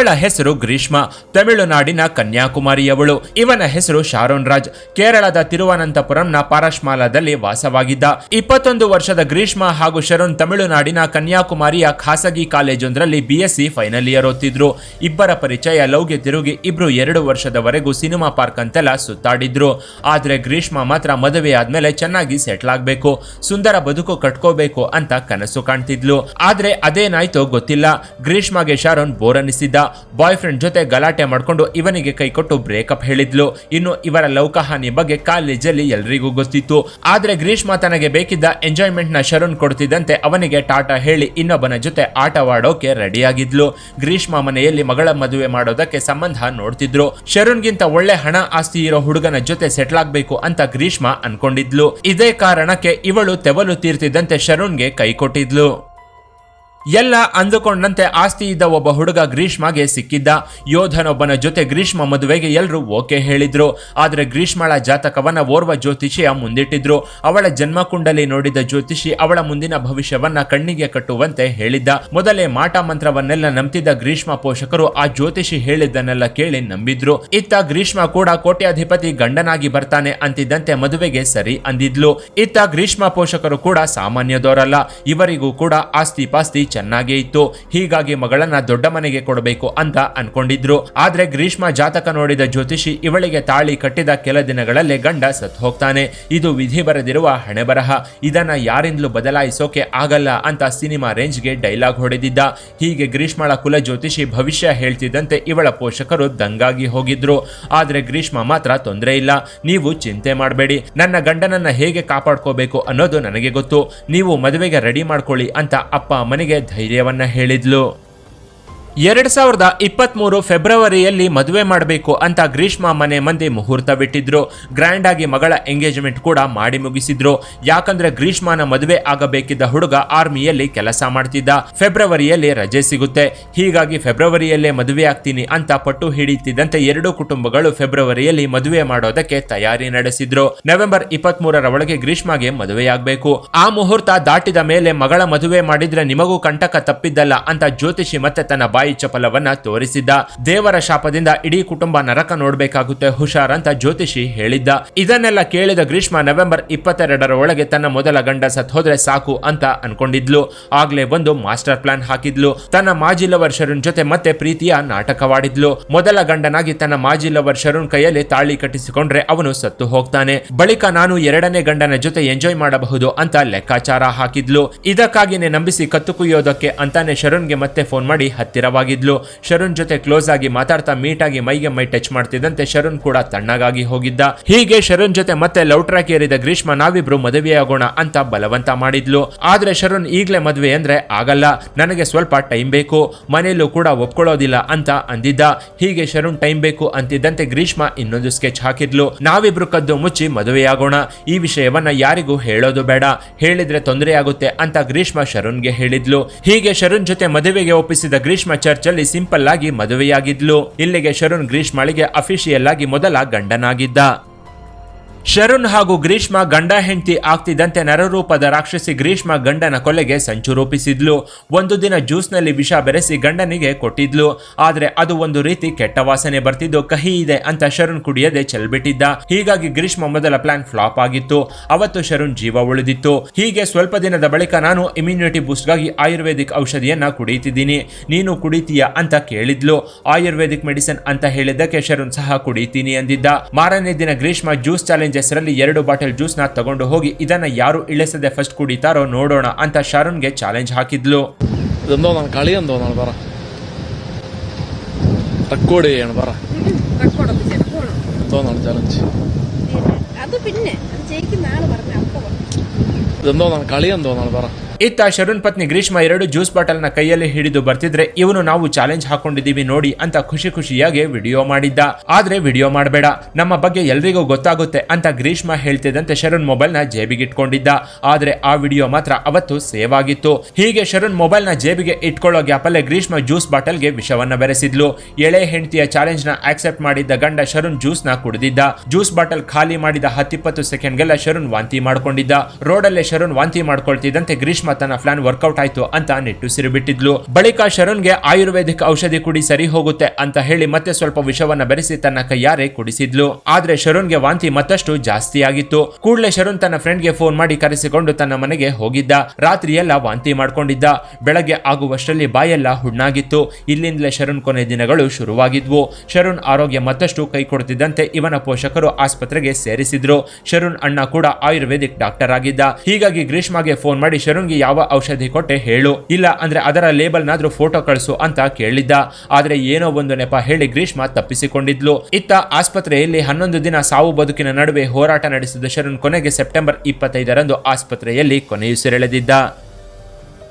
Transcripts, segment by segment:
ಇವಳ ಹೆಸರು ಗ್ರೀಷ್ಮ, ತಮಿಳುನಾಡಿನ ಕನ್ಯಾಕುಮಾರಿಯವಳು. ಇವನ ಹೆಸರು ಶಾರೋನ್ ರಾಜ್. ಕೇರಳದ ತಿರುವನಂತಪುರಂನ ಪಾರಶ್ಮಾಲಾದಲ್ಲಿ ವಾಸವಾಗಿದ್ದ. ಇಪ್ಪತ್ತೊಂದು ವರ್ಷದ ಗ್ರೀಷ್ಮ ಹಾಗೂ ಶರಣ್ ತಮಿಳುನಾಡಿನ ಕನ್ಯಾಕುಮಾರಿಯ ಖಾಸಗಿ ಕಾಲೇಜೊಂದರಲ್ಲಿ ಬಿಎಸ್ಸಿ ಫೈನಲ್ ಇಯರ್ ಓದ್ತಿದ್ರು. ಇಬ್ಬರ ಪರಿಚಯ ಲೌಗೆ ತಿರುಗಿ ಇಬ್ರು ಎರಡು ವರ್ಷದವರೆಗೂ ಸಿನಿಮಾ ಪಾರ್ಕ್ ಅಂತೆಲ್ಲ ಸುತ್ತಾಡಿದ್ರು. ಆದ್ರೆ ಗ್ರೀಷ್ಮ ಮಾತ್ರ ಮದುವೆ ಆದ್ಮೇಲೆ ಚೆನ್ನಾಗಿ ಸೆಟ್ಲ್ ಆಗ್ಬೇಕು. ಸುಂದರ ಬದುಕು ಕಟ್ಕೋಬೇಕು ಅಂತ ಕನಸು ಕಾಣ್ತಿದ್ಲು. ಆದ್ರೆ ಅದೇನಾಯ್ತೋ ಗೊತ್ತಿಲ್ಲ. ಗ್ರೀಷ್ಮಗೆ ಶಾರೋನ್ ಬೋರ್ ಅನ್ನಿಸಿದ್ದ ಬಾಯ್ ಫ್ರೆಂಡ್ ಜೊತೆ ಗಲಾಟೆ ಮಾಡ್ಕೊಂಡು ಇವನಿಗೆ ಕೈಕೊಟ್ಟು ಬ್ರೇಕಪ್ ಹೇಳಿದ್ಲು. ಇನ್ನು ಇವರ ಲೌಕಹಾನಿ ಬಗ್ಗೆ ಕಾಲೇಜಲ್ಲಿ ಎಲ್ರಿಗೂ ಗೊತ್ತಿತ್ತು. ಆದ್ರೆ ಗ್ರೀಷ್ಮ ತನಗೆ ಬೇಕಿದ್ದ ಎಂಜಾಯ್ಮೆಂಟ್ನ ಶರಣ್ ಕೊಡ್ತಿದ್ದಂತೆ ಅವನಿಗೆ ಟಾಟಾ ಹೇಳಿ ಇನ್ನೊಬ್ಬನ ಜೊತೆ ಆಟವಾಡೋಕೆ ರೆಡಿಯಾಗಿದ್ಲು. ಗ್ರೀಷ್ಮ ಮನೆಯಲ್ಲಿ ಮಗಳ ಮದುವೆ ಮಾಡೋದಕ್ಕೆ ಸಂಬಂಧ ನೋಡ್ತಿದ್ರು. ಶರಣ್ಗಿಂತ ಒಳ್ಳೆ ಹಣ ಆಸ್ತಿ ಇರೋ ಹುಡುಗನ ಜೊತೆ ಸೆಟ್ಲ್ ಆಗ್ಬೇಕು ಅಂತ ಗ್ರೀಷ್ಮ ಅನ್ಕೊಂಡಿದ್ಲು. ಇದೇ ಕಾರಣಕ್ಕೆ ಇವಳು ತೆವಲು ತೀರ್ತಿದ್ದಂತೆ ಶರುಣ್ಗೆ ಕೈ ಕೊಟ್ಟಿದ್ಲು. ಎಲ್ಲ ಅಂದುಕೊಂಡಂತೆ ಆಸ್ತಿ ಇದ್ದ ಒಬ್ಬ ಹುಡುಗ ಗ್ರೀಷ್ಮಗೆ ಸಿಕ್ಕಿದ್ದ. ಯೋಧನೊಬ್ಬನ ಜೊತೆ ಗ್ರೀಷ್ಮ ಮದುವೆಗೆ ಎಲ್ಲರೂ ಓಕೆ ಹೇಳಿದ್ರು. ಆದರೆ ಗ್ರೀಷ್ಮಳ ಜಾತಕವನ್ನ ಓರ್ವ ಜ್ಯೋತಿಷಿಯ ಮುಂದಿಟ್ಟಿದ್ರು. ಅವಳ ಜನ್ಮಕುಂಡಲಿ ನೋಡಿದ ಜ್ಯೋತಿಷಿ ಅವಳ ಮುಂದಿನ ಭವಿಷ್ಯವನ್ನ ಕಣ್ಣಿಗೆ ಕಟ್ಟುವಂತೆ ಹೇಳಿದ್ದ. ಮೊದಲೇ ಮಾಟ ಮಂತ್ರವನ್ನೆಲ್ಲ ನಂಬ್ತಿದ್ದ ಗ್ರೀಷ್ಮ ಪೋಷಕರು ಆ ಜ್ಯೋತಿಷಿ ಹೇಳಿದ್ದನ್ನೆಲ್ಲ ಕೇಳಿ ನಂಬಿದ್ರು. ಇತ್ತ ಗ್ರೀಷ್ಮ ಕೂಡ ಕೋಟ್ಯಾಧಿಪತಿ ಗಂಡನಾಗಿ ಬರ್ತಾನೆ ಅಂತಿದ್ದಂತೆ ಮದುವೆಗೆ ಸರಿ ಅಂದಿದ್ಲು. ಇತ್ತ ಗ್ರೀಷ್ಮ ಪೋಷಕರು ಕೂಡ ಸಾಮಾನ್ಯದವರಲ್ಲ. ಇವರಿಗೂ ಕೂಡ ಆಸ್ತಿ ಪಾಸ್ತಿ ಚೆನ್ನಾಗೇ ಇತ್ತು. ಹೀಗಾಗಿ ಮಗಳನ್ನ ದೊಡ್ಡ ಮನೆಗೆ ಕೊಡಬೇಕು ಅಂತ ಅನ್ಕೊಂಡಿದ್ರು. ಆದ್ರೆ ಗ್ರೀಷ್ಮ ಜಾತಕ ನೋಡಿದ ಜ್ಯೋತಿಷಿ ಇವಳಿಗೆ ತಾಳಿ ಕಟ್ಟಿದ ಕೆಲ ದಿನಗಳಲ್ಲೇ ಗಂಡ ಸತ್ ಹೋಗ್ತಾನೆ. ಇದು ವಿಧಿ ಬರೆದಿರುವ ಹಣೆ ಬರಹ. ಇದನ್ನ ಯಾರಿಂದಲೂ ಬದಲಾಯಿಸೋಕೆ ಆಗಲ್ಲ ಅಂತ ಸಿನಿಮಾ ರೇಂಜ್ಗೆ ಡೈಲಾಗ್ ಹೊಡೆದಿದ್ದ. ಹೀಗೆ ಗ್ರೀಷ್ಮಳ ಕುಲ ಜ್ಯೋತಿಷಿ ಭವಿಷ್ಯ ಹೇಳ್ತಿದ್ದಂತೆ ಇವಳ ಪೋಷಕರು ದಂಗಾಗಿ ಹೋಗಿದ್ರು. ಆದ್ರೆ ಗ್ರೀಷ್ಮ ಮಾತ್ರ ತೊಂದರೆ ಇಲ್ಲ. ನೀವು ಚಿಂತೆ ಮಾಡಬೇಡಿ. ನನ್ನ ಗಂಡನನ್ನ ಹೇಗೆ ಕಾಪಾಡ್ಕೋಬೇಕು ಅನ್ನೋದು ನನಗೆ ಗೊತ್ತು. ನೀವು ಮದುವೆಗೆ ರೆಡಿ ಮಾಡ್ಕೊಳ್ಳಿ ಅಂತ ಅಪ್ಪ ಮನೆಗೆ ಧೈರ್ಯವನ್ನ ಹೇಳಿದ್ಲು. ಎರಡ್ ಸಾವಿರದ ಇಪ್ಪತ್ಮೂರು ಫೆಬ್ರವರಿಯಲ್ಲಿ ಮದುವೆ ಮಾಡಬೇಕು ಅಂತ ಗ್ರೀಷ್ಮ ಮನೆ ಮಂದಿ ಮುಹೂರ್ತ ಬಿಟ್ಟಿದ್ರು. ಗ್ರ್ಯಾಂಡ್ ಆಗಿ ಮಗಳ ಎಂಗೇಜ್ಮೆಂಟ್ ಕೂಡ ಮಾಡಿ ಮುಗಿಸಿದ್ರು. ಯಾಕಂದ್ರೆ ಗ್ರೀಷ್ಮನ ಮದುವೆ ಆಗಬೇಕಿದ್ದ ಹುಡುಗ ಆರ್ಮಿಯಲ್ಲಿ ಕೆಲಸ ಮಾಡ್ತಿದ್ದ. ಫೆಬ್ರವರಿಯಲ್ಲಿ ರಜೆ ಸಿಗುತ್ತೆ. ಹೀಗಾಗಿ ಫೆಬ್ರವರಿಯಲ್ಲೇ ಮದುವೆ ಆಗ್ತೀನಿ ಅಂತ ಪಟ್ಟು ಹಿಡಿಯುತ್ತಿದ್ದಂತೆ ಎರಡೂ ಕುಟುಂಬಗಳು ಫೆಬ್ರವರಿಯಲ್ಲಿ ಮದುವೆ ಮಾಡೋದಕ್ಕೆ ತಯಾರಿ ನಡೆಸಿದ್ರು. ನವೆಂಬರ್ ಇಪ್ಪತ್ತ್ ಮೂರರ ಒಳಗೆ ಗ್ರೀಷ್ಮಗೆ ಮದುವೆಯಾಗಬೇಕು. ಆ ಮುಹೂರ್ತ ದಾಟಿದ ಮೇಲೆ ಮಗಳ ಮದುವೆ ಮಾಡಿದ್ರೆ ನಿಮಗೂ ಕಂಟಕ ತಪ್ಪಿದ್ದಲ್ಲ ಅಂತ ಜ್ಯೋತಿಷಿ ಮತ್ತೆ ತನ್ನ ಬಾಯಿ ಚಪಲವನ್ನ ತೋರಿಸಿದ್ದ. ದೇವರ ಶಾಪದಿಂದ ಇಡೀ ಕುಟುಂಬ ನರಕ ನೋಡ್ಬೇಕಾಗುತ್ತೆ ಹುಷಾರ್ ಅಂತ ಜ್ಯೋತಿಷಿ ಹೇಳಿದ್ದ. ಇದನ್ನೆಲ್ಲ ಕೇಳಿದ ಗ್ರೀಷ್ಮ ನವೆಂಬರ್ ಇಪ್ಪತ್ತೆರಡರ ಒಳಗೆ ತನ್ನ ಮೊದಲ ಗಂಡ ಸತ್ ಹೋದ್ರೆ ಸಾಕು ಅಂತ ಅನ್ಕೊಂಡಿದ್ಲು. ಆಗ್ಲೇ ಒಂದು ಮಾಸ್ಟರ್ ಪ್ಲಾನ್ ಹಾಕಿದ್ಲು. ತನ್ನ ಮಾಜಿ ಲವರ್ ಶರುಣ್ ಜೊತೆ ಮತ್ತೆ ಪ್ರೀತಿಯ ನಾಟಕವಾಡಿದ್ಲು. ಮೊದಲ ಗಂಡನಾಗಿ ತನ್ನ ಮಾಜಿ ಲವರ್ ಶರುಣ್ ಕೈಯಲ್ಲಿ ತಾಳಿ ಕಟ್ಟಿಸಿಕೊಂಡ್ರೆ ಅವನು ಸತ್ತು ಹೋಗ್ತಾನೆ. ಬಳಿಕ ನಾನು ಎರಡನೇ ಗಂಡನ ಜೊತೆ ಎಂಜಾಯ್ ಮಾಡಬಹುದು ಅಂತ ಲೆಕ್ಕಾಚಾರ ಹಾಕಿದ್ಲು. ಇದಕ್ಕಾಗಿನೇ ನಂಬಿಸಿ ಕತ್ತು ಕುಯ್ಯೋದಕ್ಕೆ ಅಂತಾನೆ ಶರುಣ್ಗೆ ಮತ್ತೆ ಫೋನ್ ಮಾಡಿ ಹತ್ತಿರವಾಗಿದ್ಲು ಶರುಣ್ ಜೊತೆ ಕ್ಲೋಸ್ ಆಗಿ ಮಾತಾಡ್ತಾ ಮೀಟ್ ಆಗಿ ಮೈಗೆ ಮೈ ಟಚ್ ಮಾಡ್ತಿದ್ದಂತೆ ಶರುಣ್ ಕೂಡ ತಣ್ಣಗಾಗಿ ಹೋಗಿದ್ದ. ಹೀಗೆ ಶರಣ್ ಜೊತೆ ಮತ್ತೆ ಲವ್ ಟ್ರ್ಯಾಕ್ ಏರಿದ ಗ್ರೀಷ್ಮ ನಾವಿಬ್ರು ಮದುವೆಯಾಗೋಣ ಅಂತ ಬಲವಂತ ಮಾಡಿದ್ಲು. ಆದ್ರೆ ಶರುಣ್ ಈಗ್ಲೇ ಮದುವೆ ಅಂದ್ರೆ ಆಗಲ್ಲ. ನನಗೆ ಸ್ವಲ್ಪ ಟೈಮ್ ಬೇಕು. ಮನೆಯಲ್ಲೂ ಕೂಡ ಒಪ್ಕೊಳ್ಳೋದಿಲ್ಲ ಅಂತ ಅಂದಿದ್ದ. ಹೀಗೆ ಶರುಣ್ ಟೈಮ್ ಬೇಕು ಅಂತಿದ್ದಂತೆ ಗ್ರೀಷ್ಮ ಇನ್ನೊಂದು ಸ್ಕೆಚ್ ಹಾಕಿದ್ಲು. ನಾವಿಬ್ರು ಕದ್ದು ಮುಚ್ಚಿ ಮದುವೆಯಾಗೋಣ. ಈ ವಿಷಯವನ್ನ ಯಾರಿಗೂ ಹೇಳೋದು ಬೇಡ. ಹೇಳಿದ್ರೆ ತೊಂದರೆ ಆಗುತ್ತೆ ಅಂತ ಗ್ರೀಷ್ಮ ಶರುಣ್ಗೆ ಹೇಳಿದ್ಲು. ಹೀಗೆ ಶರುಣ್ ಜೊತೆ ಮದುವೆಗೆ ಒಪ್ಪಿಸಿದ ಗ್ರೀಷ್ಮ ಚರ್ಚ್ ಅಲ್ಲಿ ಸಿಂಪಲ್ ಆಗಿ ಮದುವೆಯಾಗಿದ್ಲು. ಇಲ್ಲಿಗೆ ಶರುಣ್ ಗ್ರೀಷ್ಮಳಿಗೆ ಅಫಿಷಿಯಲ್ ಆಗಿ ಮೊದಲ ಗಂಡನಾಗಿದ್ದ. ಶರುಣ್ ಹಾಗೂ ಗ್ರೀಷ್ಮ ಗಂಡ ಹೆಂಡತಿ ಆಗ್ತಿದ್ದಂತೆ ನರರೂಪದ ರಾಕ್ಷಸಿ ಗ್ರೀಷ್ಮ ಗಂಡನ ಕೊಲೆಗೆ ಸಂಚು ರೂಪಿಸಿದ್ಲು. ಒಂದು ದಿನ ಜ್ಯೂಸ್ನಲ್ಲಿ ವಿಷ ಬೆರೆಸಿ ಗಂಡನಿಗೆ ಕೊಟ್ಟಿದ್ಲು. ಆದ್ರೆ ಅದು ಒಂದು ರೀತಿ ಕೆಟ್ಟ ವಾಸನೆ ಬರ್ತಿದ್ದು. ಕಹಿ ಇದೆ ಅಂತ ಶರುಣ್ ಕುಡಿಯದೆ ಚೆಲ್ಬಿಟ್ಟಿದ್ದ. ಹೀಗಾಗಿ ಗ್ರೀಷ್ಮ ಮೊದಲ ಪ್ಲಾನ್ ಫ್ಲಾಪ್ ಆಗಿತ್ತು. ಅವತ್ತು ಶರುಣ್ ಜೀವ ಉಳಿದಿತ್ತು. ಹೀಗೆ ಸ್ವಲ್ಪ ದಿನದ ಬಳಿಕ ನಾನು ಇಮ್ಯುನಿಟಿ ಬೂಸ್ಟ್ಗಾಗಿ ಆಯುರ್ವೇದಿಕ್ ಔಷಧಿಯನ್ನ ಕುಡಿಯುತ್ತಿದ್ದೀನಿ ನೀನು ಕುಡಿತೀಯ ಅಂತ ಕೇಳಿದ್ಲು. ಆಯುರ್ವೇದಿಕ್ ಮೆಡಿಸಿನ್ ಅಂತ ಹೇಳಿದ್ದಕ್ಕೆ ಶರುಣ್ ಸಹ ಕುಡಿತೀನಿ ಅಂದಿದ್ದ. ಮಾರನೇ ದಿನ ಗ್ರೀಷ್ಮ ಜ್ಯೂಸ್ ಚಾಲೆಂಜ್ ಹೆಸರಲ್ಲಿ ಎರಡು ಬಾಟಲ್ ಜ್ಯೂಸ್ ನ ತಗೊಂಡು ಹೋಗಿ ಇದನ್ನ ಯಾರು ಇಳಿಸದೆ ಫಸ್ಟ್ ಕುಡಿತಾರೋ ನೋಡೋಣ ಅಂತ ಶಾರುಣ್ಗೆ ಚಾಲೆಂಜ್ ಹಾಕಿದ್ಲು ഇതെന്തോ നാണ് കളി എന്തോന്നാണ് പറ റെക്കോർഡ് ചെയ്യാണ് പറ റെക്കോർഡൊക്കെ ചെയ്യണം പോണം എന്തോന്നാണ് ചലഞ്ച് അത് പിന്നെ അത് ജയിക്കുന്ന ആള് പറഞ്ഞ അപ്പൊ പറഞ്ഞു. ഇതെന്തോന്നാണ് കളി എന്തോന്നാണ് പറ ಇತ್ತ ಶರುಣ್ ಪತ್ನಿ ಗ್ರೀಷ್ಮ ಎರಡು ಜ್ಯೂಸ್ ಬಾಟಲ್ನ ಕೈಯಲ್ಲಿ ಹಿಡಿದು ಬರ್ತಿದ್ರೆ ಇವನು ನಾವು ಚಾಲೆಂಜ್ ಹಾಕೊಂಡಿದೀವಿ ನೋಡಿ ಅಂತ ಖುಷಿ ಖುಷಿಯಾಗಿ ವಿಡಿಯೋ ಮಾಡಿದ್ದ. ಆದ್ರೆ ವಿಡಿಯೋ ಮಾಡಬೇಡ. ನಮ್ಮ ಬಗ್ಗೆ ಎಲ್ರಿಗೂ ಗೊತ್ತಾಗುತ್ತೆ ಅಂತ ಗ್ರೀಷ್ಮ ಹೇಳ್ತಿದ್ದಂತೆ ಶರುಣ್ ಮೊಬೈಲ್ನ ಜೇಬಿಗೆ ಇಟ್ಕೊಂಡಿದ್ದ. ಆದ್ರೆ ಆ ವಿಡಿಯೋ ಮಾತ್ರ ಅವತ್ತು ಸೇವ್ ಆಗಿತ್ತು. ಹೀಗೆ ಶರುಣ್ ಮೊಬೈಲ್ನ ಜೇಬಿಗೆ ಇಟ್ಕೊಳ್ಳೋ ಗ್ಯಾಪಲ್ಲೇ ಗ್ರೀಷ್ಮ ಜ್ಯೂಸ್ ಬಾಟಲ್ಗೆ ವಿಷವನ್ನ ಬೆರೆಸಿದ್ಲು. ಎಳೆ ಹೆಂಡತಿಯ ಚಾಲೆಂಜ್ನ ಆಕ್ಸೆಪ್ಟ್ ಮಾಡಿದ್ದ ಗಂಡ ಶರುಣ್ ಜ್ಯೂಸ್ನ ಕುಡಿದಿದ್ದ. ಜ್ಯೂಸ್ ಬಾಟಲ್ ಖಾಲಿ ಮಾಡಿದ ಹತ್ತಿಪ್ಪತ್ತು ಸೆಕೆಂಡ್ಗೆಲ್ಲ ಶರುಣ್ ವಾಂತಿ ಮಾಡ್ಕೊಂಡಿದ್ದ. ರೋಡಲ್ಲೇ ಶರುಣ್ ವಾಂತಿ ಮಾಡ್ಕೊಳ್ತಿದ್ದಂತೆ ಗ್ರೀಷ್ಮ ತನ್ನ ಪ್ಲಾನ್ ವರ್ಕೌಟ್ ಆಯ್ತು ಅಂತ ನಿಟ್ಟುಸಿರು ಬಿಟ್ಟಿದ್ಲು ಬಳಿಕ ಶರಣ್ಗೆ ಆಯುರ್ವೇದಿಕ್ ಔಷಧಿ ಕುಡಿ ಸರಿ ಹೋಗುತ್ತೆ ಅಂತ ಹೇಳಿ ಮತ್ತೆ ಸ್ವಲ್ಪ ವಿಷವನ್ನ ಬೆರೆಸಿ ತನ್ನ ಕೈಯಾರೆ ಕುಡಿಸಿದ್ಲು. ಆದ್ರೆ ಶರುಣ್ಗೆ ವಾಂತಿ ಮತ್ತಷ್ಟು ಜಾಸ್ತಿ ಆಗಿತ್ತು ಕೂಡಲೇ ಶರುಣ್ ತನ್ನ ಫ್ರೆಂಡ್ಗೆ ಫೋನ್ ಮಾಡಿ ಕರೆಸಿಕೊಂಡು ತನ್ನ ಮನೆಗೆ ಹೋಗಿದ್ದ. ರಾತ್ರಿ ಎಲ್ಲ ವಾಂತಿ ಮಾಡ್ಕೊಂಡಿದ್ದ. ಬೆಳಗ್ಗೆ ಆಗುವಷ್ಟರಲ್ಲಿ ಬಾಯೆಲ್ಲ ಹುಣ್ಣಾಗಿತ್ತು. ಇಲ್ಲಿಂದಲೇ ಶರುಣ್ ಕೊನೆ ದಿನಗಳು ಶುರುವಾಗಿದ್ವು. ಶರುಣ್ ಆರೋಗ್ಯ ಮತ್ತಷ್ಟು ಕೈ ಕೊಡುತ್ತಿದ್ದಂತೆ ಇವನ ಪೋಷಕರು ಆಸ್ಪತ್ರೆಗೆ ಸೇರಿಸಿದ್ರು. ಶರುಣ್ ಅಣ್ಣ ಕೂಡ ಆಯುರ್ವೇದಿಕ್ ಡಾಕ್ಟರ್ ಆಗಿದ್ದ. ಹೀಗಾಗಿ ಗ್ರೀಷ್ಮಾಗೆ ಫೋನ್ ಮಾಡಿ ಶರುಣ್ಗೆ ಯಾವ ಔಷಧಿ ಕೊಟ್ಟೆ ಹೇಳು. ಇಲ್ಲ ಅಂದ್ರೆ ಅದರ ಲೇಬಲ್ನಾದ್ರೂ ಫೋಟೋ ಕಳಿಸು ಅಂತ ಕೇಳಿದ್ದ. ಆದ್ರೆ ಏನೋ ಒಂದು ನೆಪ ಹೇಳಿ ಗ್ರೀಷ್ಮ ತಪ್ಪಿಸಿಕೊಂಡಿದ್ಲು. ಇತ್ತ ಆಸ್ಪತ್ರೆಯಲ್ಲಿ ಹನ್ನೊಂದು ದಿನ ಸಾವು ಬದುಕಿನ ನಡುವೆ ಹೋರಾಟ ನಡೆಸಿದ ಶರಣ್ ಕೊನೆಗೆ ಸೆಪ್ಟೆಂಬರ್ ಇಪ್ಪತ್ತೈದರಂದು ಆಸ್ಪತ್ರೆಯಲ್ಲಿ ಕೊನೆಯುಸಿರೆಳೆದಿದ್ದ.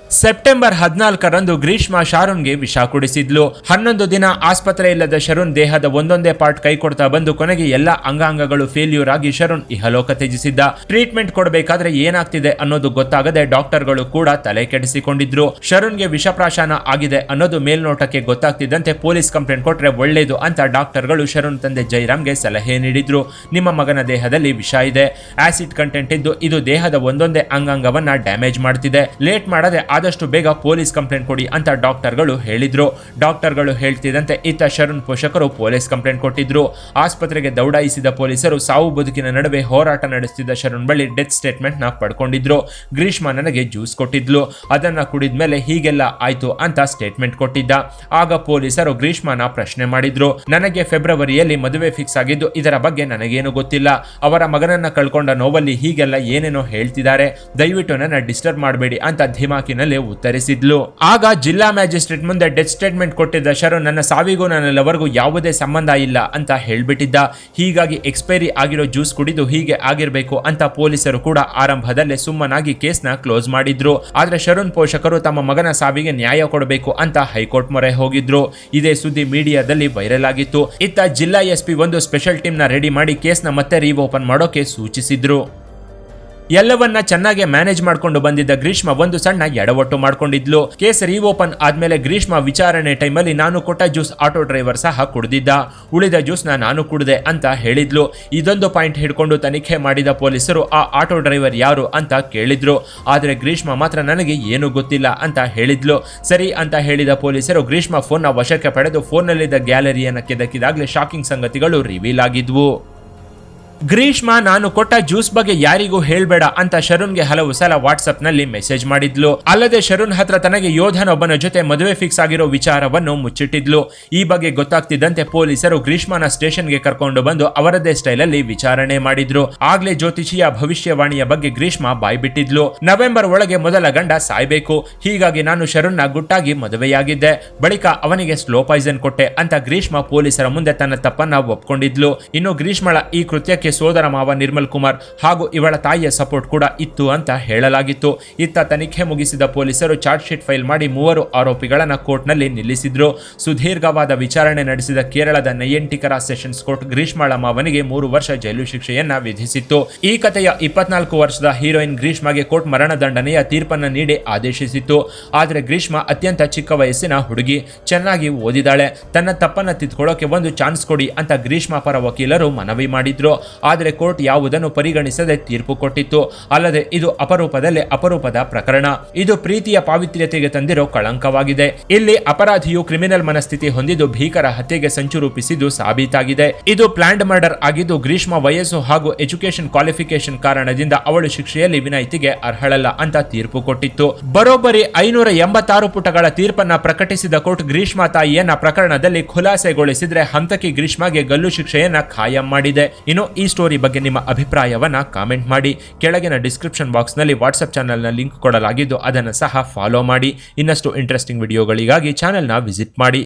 ಸೆಪ್ಟೆಂಬರ್ ಹದಿನಾಲ್ಕರಂದು ಗ್ರೀಷ್ಮಾ ಶಾರುನ್ಗೆ ವಿಷ ಕುಡಿಸಿದ್ಲು. ಹನ್ನೊಂದು ದಿನ ಆಸ್ಪತ್ರೆ ಇಲ್ಲದ ಶರುಣ್ ದೇಹದ ಒಂದೊಂದೇ ಪಾರ್ಟ್ ಕೈ ಕೊಡ್ತಾ ಬಂದು ಕೊನೆಗೆ ಎಲ್ಲಾ ಅಂಗಾಂಗಗಳು ಫೇಲ್ಯೂರ್ ಆಗಿ ಶರುಣ್ ಇಹಲೋಕ ತ್ಯಜಿಸಿದ್ದ. ಟ್ರೀಟ್ಮೆಂಟ್ ಕೊಡಬೇಕಾದ್ರೆ ಏನಾಗ್ತಿದೆ ಅನ್ನೋದು ಗೊತ್ತಾಗದೆ ಡಾಕ್ಟರ್ಗಳು ಕೂಡ ತಲೆ ಕೆಡಿಸಿಕೊಂಡಿದ್ರು. ಶರುಣ್ಗೆ ವಿಷಪ್ರಾಶನ ಆಗಿದೆ ಅನ್ನೋದು ಮೇಲ್ನೋಟಕ್ಕೆ ಗೊತ್ತಾಗ್ತಿದ್ದಂತೆ ಪೊಲೀಸ್ ಕಂಪ್ಲೇಂಟ್ ಕೊಟ್ರೆ ಒಳ್ಳೇದು ಅಂತ ಡಾಕ್ಟರ್ಗಳು ಶರುಣ್ ತಂದೆ ಜೈರಾಮ್ಗೆ ಸಲಹೆ ನೀಡಿದ್ರು. ನಿಮ್ಮ ಮಗನ ದೇಹದಲ್ಲಿ ವಿಷ ಇದೆ. ಆಸಿಡ್ ಕಂಟೆಂಟ್ ಇದ್ದು ಇದು ದೇಹದ ಒಂದೊಂದೇ ಅಂಗಾಂಗವನ್ನ ಡ್ಯಾಮೇಜ್ ಮಾಡ್ತಿದೆ. ಲೇಟ್ ಮಾಡದೆ ಆದಷ್ಟು ಬೇಗ ಪೊಲೀಸ್ ಕಂಪ್ಲೇಂಟ್ ಕೊಡಿ ಅಂತ ಡಾಕ್ಟರ್ಗಳು ಹೇಳಿದ್ರು. ಡಾಕ್ಟರ್ಗಳು ಹೇಳ್ತಿದ್ದಂತೆ ಇತ್ತ ಶರಣ್ ಪೋಷಕರು ಪೊಲೀಸ್ ಕಂಪ್ಲೇಂಟ್ ಕೊಟ್ಟಿದ್ರು. ಆಸ್ಪತ್ರೆಗೆ ದೌಡಾಯಿಸಿದ ಪೊಲೀಸರು ಸಾವು ಬದುಕಿನ ನಡುವೆ ಹೋರಾಟ ನಡೆಸುತ್ತಿದ್ದ ಶರಣ್ ಬಳಿ ಡೆತ್ ಸ್ಟೇಟ್ಮೆಂಟ್ನ ಪಡ್ಕೊಂಡಿದ್ರು. ಗ್ರೀಷ್ಮಾ ನನಗೆ ಜ್ಯೂಸ್ ಕೊಟ್ಟಿದ್ಲು. ಅದನ್ನ ಕುಡಿದ್ಮೇಲೆ ಹೀಗೆಲ್ಲ ಆಯ್ತು ಅಂತ ಸ್ಟೇಟ್ಮೆಂಟ್ ಕೊಟ್ಟಿದ್ದ. ಆಗ ಪೊಲೀಸರು ಗ್ರೀಷ್ಮನ ಪ್ರಶ್ನೆ ಮಾಡಿದ್ರು. ನನಗೆ ಫೆಬ್ರವರಿಯಲ್ಲಿ ಮದುವೆ ಫಿಕ್ಸ್ ಆಗಿದ್ದು ಇದರ ಬಗ್ಗೆ ನನಗೇನು ಗೊತ್ತಿಲ್ಲ. ಅವರ ಮಗನನ್ನ ಕಳ್ಕೊಂಡ ನೋವಲ್ಲಿ ಹೀಗೆಲ್ಲ ಏನೇನೋ ಹೇಳ್ತಿದ್ದಾರೆ. ದಯವಿಟ್ಟು ನನ್ನ ಡಿಸ್ಟರ್ಬ್ ಮಾಡಬೇಡಿ ಅಂತ ಧಿಮಾಕಿನಲ್ಲಿ ಉತ್ತರಿಸಿದ್ಲು. ಆಗ ಜಿಲ್ಲಾ ಮ್ಯಾಜಿಸ್ಟ್ರೇಟ್ ಮುಂದೆ ಡೆತ್ ಸ್ಟೇಟ್ಮೆಂಟ್ ಕೊಟ್ಟಿದ್ದ ಶರಣ್ ನನ್ನ ಸಾವಿಗೂ ನನ್ನ ಲವರ್ಗೂ ಯಾವುದೇ ಸಂಬಂಧ ಇಲ್ಲ ಅಂತ ಹೇಳ್ಬಿಟ್ಟಿದ್ದ. ಹೀಗಾಗಿ ಎಕ್ಸ್ಪೈರಿ ಆಗಿರೋ ಜ್ಯೂಸ್ ಕುಡಿದು ಹೀಗೆ ಆಗಿರಬೇಕು ಅಂತ ಪೊಲೀಸರು ಕೂಡ ಆರಂಭದಲ್ಲೇ ಸುಮ್ಮನಾಗಿ ಕೇಸ್ನ ಕ್ಲೋಸ್ ಮಾಡಿದ್ರು. ಆದ್ರೆ ಶರಣ್ ಪೋಷಕರು ತಮ್ಮ ಮಗನ ಸಾವಿಗೆ ನ್ಯಾಯ ಕೊಡಬೇಕು ಅಂತ ಹೈಕೋರ್ಟ್ ಮೊರೆ ಹೋಗಿದ್ರು. ಇದೇ ಸುದ್ದಿ ಮೀಡಿಯಾದಲ್ಲಿ ವೈರಲ್ ಆಗಿತ್ತು. ಇತ್ತ ಜಿಲ್ಲಾ ಎಸ್ಪಿ ಒಂದು ಸ್ಪೆಷಲ್ ಟೀಮ್ನ ರೆಡಿ ಮಾಡಿ ಕೇಸ್ನ ಮತ್ತೆ ರೀಓಪನ್ ಮಾಡೋಕೆ ಸೂಚಿಸಿದ್ರು. ಎಲ್ಲವನ್ನ ಚೆನ್ನಾಗಿ ಮ್ಯಾನೇಜ್ ಮಾಡ್ಕೊಂಡು ಬಂದಿದ್ದ ಗ್ರೀಷ್ಮ ಒಂದು ಸಣ್ಣ ಎಡವಟ್ಟು ಮಾಡ್ಕೊಂಡಿದ್ಲು. ಕೇಸ್ ರೀಓಪನ್ ಆದ್ಮೇಲೆ ಗ್ರೀಷ್ಮ ವಿಚಾರಣೆ ಟೈಮಲ್ಲಿ ನಾನು ಕೊಟ್ಟ ಜ್ಯೂಸ್ ಆಟೋ ಡ್ರೈವರ್ ಸಹ ಕುಡಿದಿದ್ದ. ಉಳಿದ ಜ್ಯೂಸ್ನ ನಾನು ಕುಡಿದೆ ಅಂತ ಹೇಳಿದ್ಲು. ಇದೊಂದು ಪಾಯಿಂಟ್ ಹಿಡ್ಕೊಂಡು ತನಿಖೆ ಮಾಡಿದ ಪೊಲೀಸರು ಆ ಆಟೋ ಡ್ರೈವರ್ ಯಾರು ಅಂತ ಕೇಳಿದ್ರು. ಆದರೆ ಗ್ರೀಷ್ಮ ಮಾತ್ರ ನನಗೆ ಏನು ಗೊತ್ತಿಲ್ಲ ಅಂತ ಹೇಳಿದ್ಲು. ಸರಿ ಅಂತ ಹೇಳಿದ ಪೊಲೀಸರು ಗ್ರೀಷ್ಮ ಫೋನ್ನ ವಶಕ್ಕೆ ಪಡೆದು ಫೋನ್ನಲ್ಲಿದ್ದ ಗ್ಯಾಲರಿಯನ್ನು ಕೆದಕಿದಾಗಲೇ ಶಾಕಿಂಗ್ ಸಂಗತಿಗಳು ರಿವೀಲ್ ಆಗಿದ್ವು. ಗ್ರೀಷ್ಮಾ, ನಾನು ಕೊಟ್ಟ ಜ್ಯೂಸ್ ಬಗ್ಗೆ ಯಾರಿಗೂ ಹೇಳ್ಬೇಡ ಅಂತ ಶರುಣ್ಗೆ ಹಲವು ಸಲ ವಾಟ್ಸ್ಆಪ್ನಲ್ಲಿ ಮೆಸೇಜ್ ಮಾಡಿದ್ಲು. ಅಲ್ಲದೆ ಶರುಣ್ ಹತ್ರ ತನಗೆ ಯೋಧನೊಬ್ಬನ ಜೊತೆ ಮದುವೆ ಫಿಕ್ಸ್ ಆಗಿರೋ ವಿಚಾರವನ್ನು ಮುಚ್ಚಿಟ್ಟಿದ್ಲು. ಈ ಬಗ್ಗೆ ಗೊತ್ತಾಗ್ತಿದ್ದಂತೆ ಪೊಲೀಸರು ಗ್ರೀಷ್ಮಾನ ಸ್ಟೇಷನ್ಗೆ ಕರ್ಕೊಂಡು ಬಂದು ಅವರದೇ ಸ್ಟೈಲ್ ಅಲ್ಲಿ ವಿಚಾರಣೆ ಮಾಡಿದ್ರು. ಆಗ್ಲೇ ಜ್ಯೋತಿಷಿಯ ಭವಿಷ್ಯವಾಣಿಯ ಬಗ್ಗೆ ಗ್ರೀಷ್ಮ ಬಾಯ್ಬಿಟ್ಟಿದ್ಲು. ನವೆಂಬರ್ ಒಳಗೆ ಮೊದಲ ಗಂಡ ಸಾಯ್ಬೇಕು. ಹೀಗಾಗಿ ನಾನು ಶರುಣ್ನ ಗುಟ್ಟಾಗಿ ಮದುವೆಯಾಗಿದ್ದೆ. ಬಳಿಕ ಅವನಿಗೆ ಸ್ಲೋ ಪಾಯ್ಸನ್ ಕೊಟ್ಟೆ ಅಂತ ಗ್ರೀಷ್ಮ ಪೊಲೀಸರ ಮುಂದೆ ತನ್ನ ತಪ್ಪನ್ನ ಒಪ್ಕೊಂಡಿದ್ಲು. ಇನ್ನು ಗ್ರೀಷ್ಮಳ ಈ ಕೃತ್ಯಕ್ಕೆ ಸೋದರ ಮಾವ ನಿರ್ಮಲ್ ಕುಮಾರ್ ಹಾಗೂ ಇವಳ ತಾಯಿಯ ಸಪೋರ್ಟ್ ಕೂಡ ಇತ್ತು ಅಂತ ಹೇಳಲಾಗಿತ್ತು. ಇತ್ತ ತನಿಖೆ ಮುಗಿಸಿದ ಪೊಲೀಸರು ಚಾರ್ಜ್ ಶೀಟ್ ಫೈಲ್ ಮಾಡಿ ಮೂವರು ಆರೋಪಿಗಳನ್ನು ಕೋರ್ಟ್ನಲ್ಲಿ ನಿಲ್ಲಿಸಿದ್ರು. ಸುದೀರ್ಘವಾದ ವಿಚಾರಣೆ ನಡೆಸಿದ ಕೇರಳದ ನಯ್ಯಂಟಿಕರ ಸೆಷನ್ಸ್ ಕೋರ್ಟ್ ಗ್ರೀಷ್ಮಾಳ ಮಾವನಿಗೆ ಮೂರು ವರ್ಷ ಜೈಲು ಶಿಕ್ಷೆಯನ್ನ ವಿಧಿಸಿತ್ತು. ಈ ಕಥೆಯ ಇಪ್ಪತ್ನಾಲ್ಕು ವರ್ಷದ ಹೀರೋಯಿನ್ ಗ್ರೀಷ್ಮಗೆ ಕೋರ್ಟ್ ಮರಣದಂಡನೆಯ ತೀರ್ಪನ್ನ ನೀಡಿ ಆದೇಶಿಸಿತ್ತು. ಆದರೆ ಗ್ರೀಷ್ಮ ಅತ್ಯಂತ ಚಿಕ್ಕ ವಯಸ್ಸಿನ ಹುಡುಗಿ, ಚೆನ್ನಾಗಿ ಓದಿದಾಳೆ. ತನ್ನ ತಪ್ಪನ್ನ ತಿದ್ಕೊಳ್ಳೋಕೆ ಒಂದು ಚಾನ್ಸ್ ಕೊಡಿ ಅಂತ ಗ್ರೀಷ್ಮ ಪರ ವಕೀಲರು ಮನವಿ ಮಾಡಿದ್ರು. ಆದರೆ ಕೋರ್ಟ್ ಯಾವುದನ್ನು ಪರಿಗಣಿಸದೆ ತೀರ್ಪು ಕೊಟ್ಟಿತ್ತು. ಅಲ್ಲದೆ ಇದು ಅಪರೂಪದಲ್ಲಿ ಅಪರೂಪದ ಪ್ರಕರಣ. ಇದು ಪ್ರೀತಿಯ ಪಾವಿತ್ರ್ಯತೆಗೆ ತಂದಿರೋ ಕಳಂಕವಾಗಿದೆ. ಇಲ್ಲಿ ಅಪರಾಧಿಯು ಕ್ರಿಮಿನಲ್ ಮನಸ್ಥಿತಿ ಹೊಂದಿದ್ದು ಭೀಕರ ಹತ್ಯೆಗೆ ಸಂಚು ರೂಪಿಸಿದ್ದು ಸಾಬೀತಾಗಿದೆ. ಇದು ಪ್ಲಾಂಡ್ ಮರ್ಡರ್ ಆಗಿದ್ದು ಗ್ರೀಷ್ಮ ವಯಸ್ಸು ಹಾಗೂ ಎಜುಕೇಶನ್ ಕ್ವಾಲಿಫಿಕೇಶನ್ ಕಾರಣದಿಂದ ಅವಳು ಶಿಕ್ಷೆಯಲ್ಲಿ ವಿನಾಯಿತಿಗೆ ಅರ್ಹಳಲ್ಲ ಅಂತ ತೀರ್ಪು ಕೊಟ್ಟಿತ್ತು. ಬರೋಬ್ಬರಿ ಐನೂರ ಎಂಬತ್ತಾರು ಪುಟಗಳ ತೀರ್ಪನ್ನ ಪ್ರಕಟಿಸಿದ ಕೋರ್ಟ್ ಗ್ರೀಷ್ಮ ತಾಯಿಯನ್ನ ಪ್ರಕರಣದಲ್ಲಿ ಖುಲಾಸೆಗೊಳಿಸಿದ್ರೆ ಹಂತಕಿ ಗ್ರೀಷ್ಮಗೆ ಗಲ್ಲು ಶಿಕ್ಷೆಯನ್ನ ಖಾಯಂ ಮಾಡಿದೆ. ಇನ್ನು ಈ ಸ್ಟೋರಿ ಬಗ್ಗೆ ನಿಮ್ಮ ಅಭಿಪ್ರಾಯವನ್ನ ಕಾಮೆಂಟ್ ಮಾಡಿ. ಕೆಳಗಿನ ಡಿಸ್ಕ್ರಿಪ್ಷನ್ ಬಾಕ್ಸ್ನಲ್ಲಿ ವಾಟ್ಸ್ಆಪ್ ಚಾನಲ್ನ ಲಿಂಕ್ ಕೊಡಲಾಗಿದ್ದು ಅದನ್ನು ಸಹ ಫಾಲೋ ಮಾಡಿ. ಇನ್ನಷ್ಟು ಇಂಟ್ರೆಸ್ಟಿಂಗ್ ವಿಡಿಯೋಗಳಿಗಾಗಿ ಚಾನೆಲ್ನ ವಿಸಿಟ್ ಮಾಡಿ.